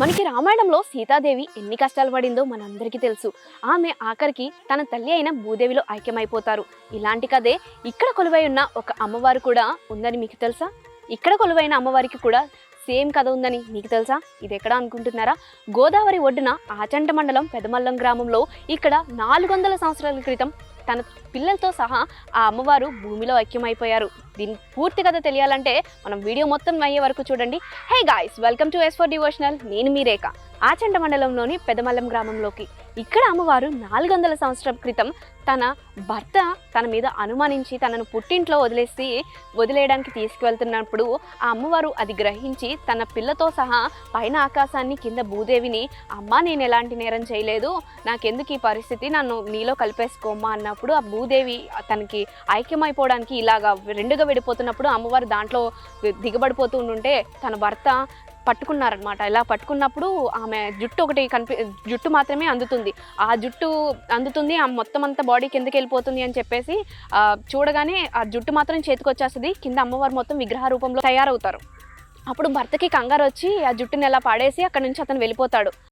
మనకి రామాయణంలో సీతాదేవి ఎన్ని కష్టాలు పడిందో మనందరికీ తెలుసు. ఆమె ఆఖరికి తన తల్లి అయిన భూదేవిలో ఐక్యమైపోతారు. ఇలాంటి కథే ఇక్కడ కొలువై ఉన్న ఒక అమ్మవారు కూడా ఉందని మీకు తెలుసా? ఇక్కడ కొలువైన అమ్మవారికి కూడా సేమ్ కథ ఉందని మీకు తెలుసా? ఇది ఎక్కడ అనుకుంటున్నారా? గోదావరి ఒడ్డున ఆచంట మండలం పెదమల్లం గ్రామంలో ఇక్కడ నాలుగు వందల సంవత్సరాల క్రితం తన పిల్లలతో సహా ఆ అమ్మవారు భూమిలో ఐక్యమైపోయారు. దీని పూర్తి కథ తెలియాలంటే మనం వీడియో మొత్తం అయ్యే వరకు చూడండి. Hey guys welcome to S for devotional నేను మీ రేఖ. ఆచంట మండలంలోని పెదమల్లం గ్రామంలోకి. ఇక్కడ అమ్మవారు నాలుగు వందల సంవత్సరం క్రితం తన భర్త తన మీద అనుమానించి తనను పుట్టింట్లో వదిలేసి వదిలేయడానికి తీసుకువెళ్తున్నప్పుడు ఆ అమ్మవారు అది గ్రహించి తన పిల్లతో సహా పైన ఆకాశాన్ని కింద భూదేవిని అమ్మ నేను ఎలాంటి నేరం చేయలేదు. నాకెందుకు ఈ పరిస్థితి? నన్ను నీలో కలిపేసుకోమ్మా అన్నప్పుడు ఆ భూదేవి తనకి ఐక్యమైపోవడానికి ఇలాగా రెండుగా విడిపోతున్నప్పుడు అమ్మవారు దాంట్లో దిగబడిపోతూ ఉండుంటే తన భర్త పట్టుకున్నారనమాట ఇలా పట్టుకున్నప్పుడు ఆమె జుట్టు ఒకటి కనిపి జుట్టు మాత్రమే అందుతుంది. ఆ జుట్టు అందుతుంది ఆ మొత్తం అంతా బాడీ కిందకి వెళ్ళిపోతుంది అని చెప్పేసి చూడగానే ఆ జుట్టు మాత్రం చేతికి వచ్చేస్తుంది. కింద అమ్మవారు మొత్తం విగ్రహ రూపంలో తయారవుతారు. అప్పుడు భర్తకి కంగారు వచ్చి ఆ జుట్టుని ఎలా పాడేసి అక్కడ నుంచి అతను వెళ్ళిపోతాడు.